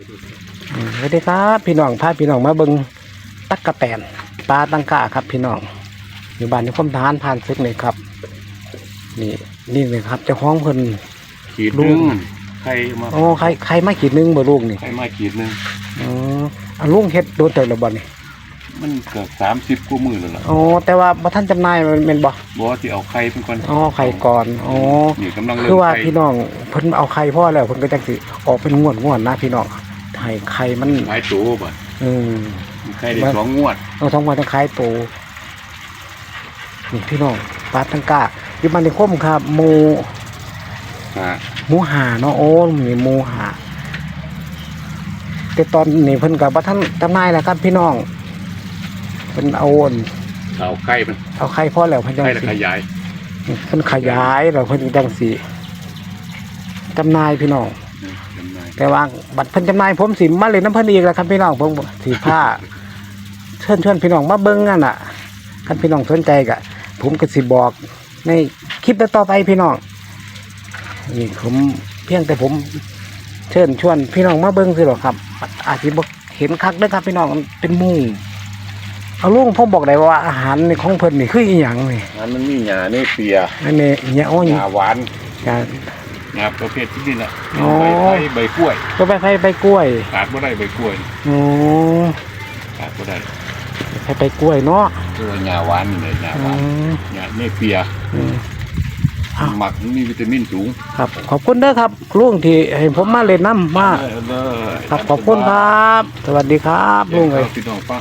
อืมสวัสดีครับ พี่น้องพาพี่น้องมาเบิงตักกะแตนปลาตังกาครับ พี่น้องอยู่บ้านนิคมทหารผ่านซึกเลยครับ นี่นี่เลยครับเจ้าของเพิ่นขีดลูหนึกงใครมาโอ้ใครใครมาขีดหนึงบ่ลูกนี่ใครมาขีดหนึงอ๋ออะลุงเฮ็ดโดนเติบแล้วบ่นี่มันเกือบสามสิบกว่ามือแล้วล่ะอ๋อแต่ว่าบ่ทันจำหน่ายมันแม่นบ่บอกว่าที่เอาไข่เป็นคนอ๋อไข่ก่อนอ๋อนี่กำลังเริ่คือมว่าไข่พี่น้องเพิ่นเอาไข่พ่อแล้วเพิ่นก็จังสิออกเป็นงวดงวดๆนะพี่น้อง ไข่ไข่มันขายตัวบ่เออไข่ได้สองงวดเราต้องมาต้องขายโตนี่พี่น้องปลาตังกาอยู่บ้านในคมครับหมูฮะหมูหาเนาะโอ้มีหมูหาแต่ตอนนี้เพิ่นกับว่าท่านจำหนายแล้วครับ พี่น้องเพิ่นเอาอั่นเอาไข่มันเอาไข่พ่อแล้วเพิ่นจังไข่แล้วสิขยายเพิ่นขยายแล้วเพิ่นจังสิจำหนายพี่น้องอืมจำได้ แต่ว่าบัตรเพิ่นจำหนายผมสิมาเล่นน้ำเพิ่นอีกแล้วครับพี่น้องผมสีผ้าเชิญชวนพี่น้องมาเบิ่งกันน่ะคันพี่น้องสนใจก็ผมก็สิบอกในคลิปต่อๆไปพี่น้องนี่ผมเพียงแต่ผมเชิญชวนพี่น้องมาเบิ่งสิหรอกครับ อาจจะบ่เห็นคักเด้อครับพี่น้องมันเป็นหมู่เอาลุงผมบอกได้ว่าอาหารในของเพิ่นนี่คืออีหยังนี่อันมันมีหญ้าเนเปียอันนี้เนี่ยโอ้ยหญ้าหวานกา รหญ้าประเภทที่นี่แหละอ๋อใบไผ่ใบกล้วยก็ใบไผ่ใบกล้วยขาดบ่ได้ใบกล้วยโอ้ขาดบ่ได้ใบไผ่กล้วยเนาะตัวหญ้าหวานนี่แหละหญ้าอืหวานมหญ้าเนเปียอืม อ้าว หมักมันมีวิตามินสูงครับ ขอบคุณเด้อครับลุงที่ให้ผมมาเล่นน้ำมาเออเลยครับขอบคุณครับ สวัสดีครับลุงเลยพี่น้องฟัง